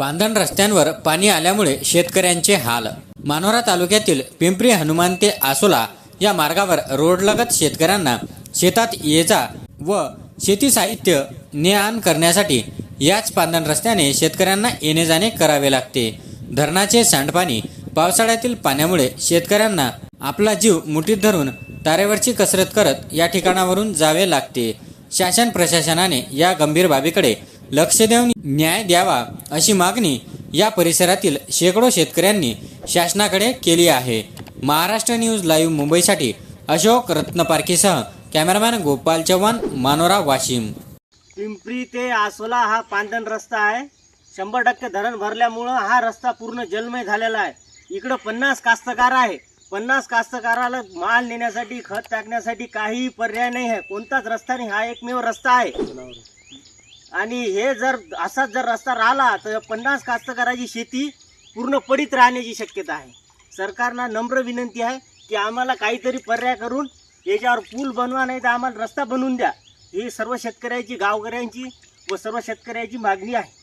बांधण रस्त्यांवर पाणी आल्यामुळे शेतकऱ्यांचे हाल. मानोरा तालुक्यातील पिंपरी हनुमान ते आसोला या मार्गावर रोडलगत शेतकऱ्यांना शेतात ये जा व शेती साहित्य ने आण करण्यासाठी याच पांधण रस्त्याने शेतकऱ्यांना येणे जाणे करावे लागते. धरणाचे सांडपाणी पावसाळ्यातील पाण्यामुळे शेतकऱ्यांना आपला जीव मुठीत धरून तारेवरची कसरत करत या ठिकाणावरून जावे लागते. शासन प्रशासनाने या गंभीर बाबीकडे लक्ष देऊन न्याय द्यावा अशी मागणी या परिसरातील शेकडो शेतकऱ्यांनी शासनाकडे केली आहे. महाराष्ट्र न्यूज लाईव्ह मुंबईसाठी अशोक रत्नपारखीसह कॅमेरामॅन गोपाल चव्हाण मानोरा वाशिम. पिंपरी ते आसोला हा पांदन रस्ता आहे. शंभर टक्के धरण भरल्यामुळं हा रस्ता पूर्ण जलमय झालेला आहे. इकडं पन्नास कास्तकार आहे. पन्नास कास्तकाराला माल नेण्यासाठी खत टाकण्यासाठी काहीही पर्याय नाही आहे. कोणताच रस्ता नाही. हा एकमेव रस्ता आहे. आणि हे जर असाच जर रस्ता राहिला तर पन्नास कास्तकाराची शेती पूर्ण पडीत राहण्याची शक्यता आहे. सरकारना नम्र विनंती आहे की आम्हाला काहीतरी पर्याय करून याच्यावर पूल बनवा नाही तर आम्हाला रस्ता बनवून द्या. ही सर्व शेतकऱ्याची गावकऱ्यांची व सर्व शेतकऱ्याची मागणी आहे.